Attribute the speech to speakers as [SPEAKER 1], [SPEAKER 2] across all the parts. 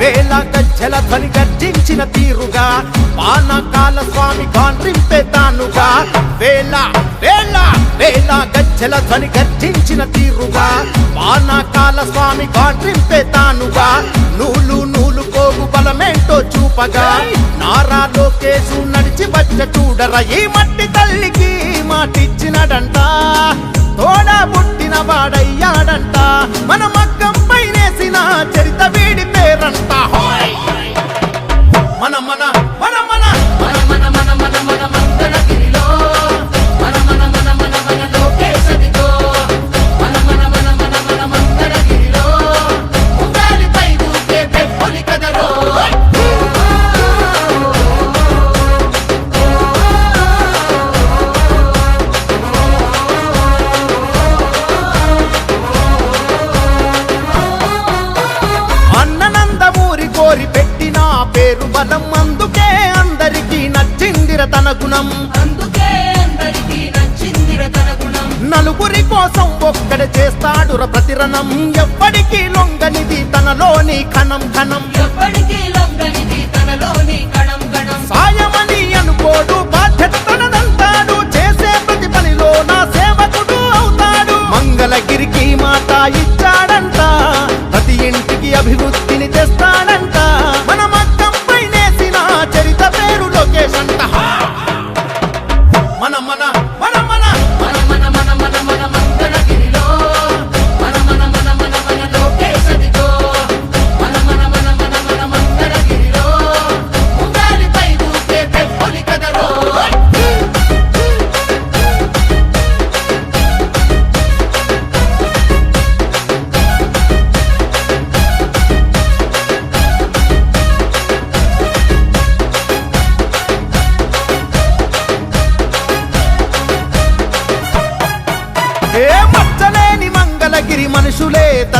[SPEAKER 1] వేల గజ్జల ధ్వని గర్జించిన తీరుగా పానకాల స్వామి గాండ్రింపే తానుగా. వేల వేల వేల గజ్జల ధ్వని గర్జించిన తీరుగా పానకాల స్వామి గాండ్రింపే తానుగా. నూలు నూలు కోగు బలమేంటో చూపగా నారా లోకేశు నడిచి వచ్చ చూడర. ఈ మట్టి తల్లికి మాటిచ్చినడంట తోడా చేసిన వాడయ్యాడంట. మన మగ్గం పైనేసిన చరిత వీడి పేరంట. పెట్టిన పేరు బలం. అందుకే అందరికీ నచ్చిందిర తన గుణం.
[SPEAKER 2] అందుకే అందరికీ నచ్చిందిర తన గుణం.
[SPEAKER 1] నలుగురి కోసం ఒక్కడ చేస్తాడుర ప్రతిరణం. ఎవ్వడికి లొంగనిది తనలోని కణం కణం
[SPEAKER 2] ఎప్పటికీ లొంగనిది తనలోని కణం కణం
[SPEAKER 1] సాయమని అనుకోడు బాధ్యత తనదంటాడు చేసే ప్రతి పనిలో నా సేవకుడు అవుతాడు. మంగళగిరికి మాట ఇచ్చాడంట ప్రతి ఇంటికి అభివృద్ధిని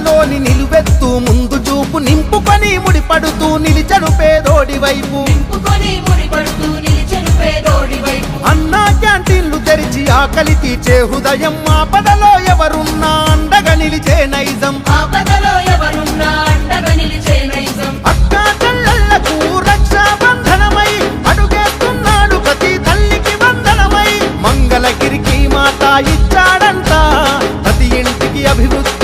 [SPEAKER 1] మనలోని నిలువెత్తు ముందు చూపు నింపుకొని ముడిపడుతూ
[SPEAKER 2] నిలిచను పేదోడి వైపు.
[SPEAKER 1] అన్నా క్యాంటీన్లు తెరిచి ఆకలి తీచే హృదయం ఆపదలో ఎవరున్నా అండగా నిలిచే నైజం. అక్కా తల్లికి ప్రతి ఇంటికి అభివృద్ధి